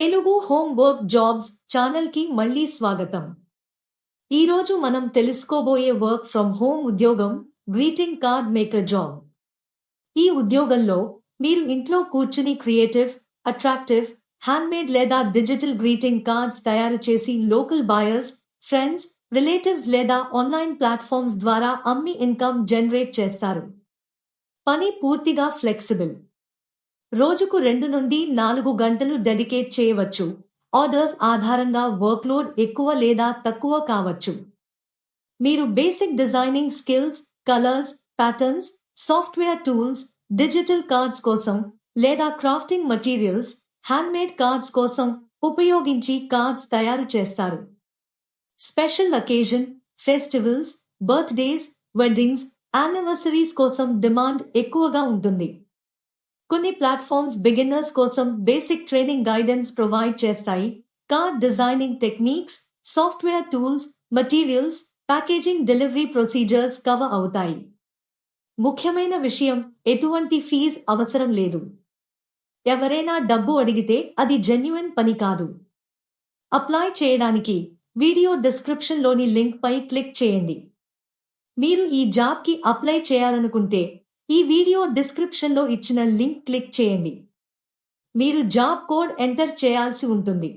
Telugu home work jobs ఛానల్కి మళ్ళీ స్వాగతం. ఈరోజు మనం తెలుసుకోబోయే వర్క్ ఫ్రమ్ హోమ్ ఉద్యోగం గ్రీటింగ్ కార్డ్ మేకర్ జాబ్. ఈ ఉద్యోగంలో మీరు ఇంట్లో కూర్చుని క్రియేటివ్ అట్రాక్టివ్ హ్యాండ్మేడ్ లేదా డిజిటల్ గ్రీటింగ్ కార్డ్స్ తయారు చేసి లోకల్ బాయర్స్ ఫ్రెండ్స్ రిలేటివ్స్ లేదా ఆన్లైన్ ప్లాట్ఫామ్స్ ద్వారా అమ్మి ఇన్కమ్ జనరేట్ చేస్తారు. పని పూర్తిగా ఫ్లెక్సిబుల్. రోజుకు రెండు నుండి నాలుగు గంటలు డెడికేట్ చేయవచ్చు. ఆర్డర్స్ ఆధారంగా వర్క్లోడ్ ఎక్కువ లేదా తక్కువ కావచ్చు. మీరు basic designing skills colours patterns software tools digital cards కోసం లేదా క్రాఫ్టింగ్ మటీరియల్స్ హ్యాండ్మేడ్ కార్డ్స్ కోసం ఉపయోగించి కార్డ్స్ తయారు చేస్తారు. Special occasion festivals birthdays weddings anniversaries కోసం డిమాండ్ ఎక్కువగా ఉంటుంది. కొన్ని ప్లాట్ఫామ్స్ బిగిన్నర్స్ కోసం బేసిక్ ట్రైనింగ్ గైడెన్స్ ప్రొవైడ్ చేస్తాయి card designing techniques software tools materials packaging delivery procedures cover అవుతాయి ముఖ్యమైన విషయం ఎటువంటి ఫీజ్ అవసరం లేదు ఎవరైనా డబ్బు అడిగితే అది జెన్యున్ పని కాదు అప్లై చేయడానికి వీడియో డిస్క్రిప్షన్లోని లింక్పై క్లిక్ చేయండి మీరు ఈ జాబ్కి అప్లై చేయాలనుకుంటే ఈ వీడియో డిస్క్రిప్షన్లో ఇచ్చిన లింక్ క్లిక్ చేయండి. మీరు జాబ్ కోడ్ ఎంటర్ చేయాల్సి ఉంటుంది.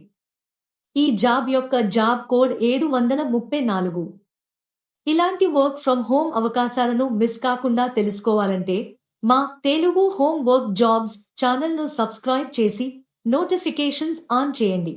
ఈ జాబ్ యొక్క జాబ్ కోడ్ ఏడు వందల ముప్పై నాలుగు. ఇలాంటి వర్క్ ఫ్రమ్ హోమ్ అవకాశాలను మిస్ కాకుండా తెలుసుకోవాలంటే మా తెలుగు హోమ్ వర్క్ జాబ్స్ ఛానల్ను సబ్స్క్రైబ్ చేసి నోటిఫికేషన్స్ ఆన్ చేయండి.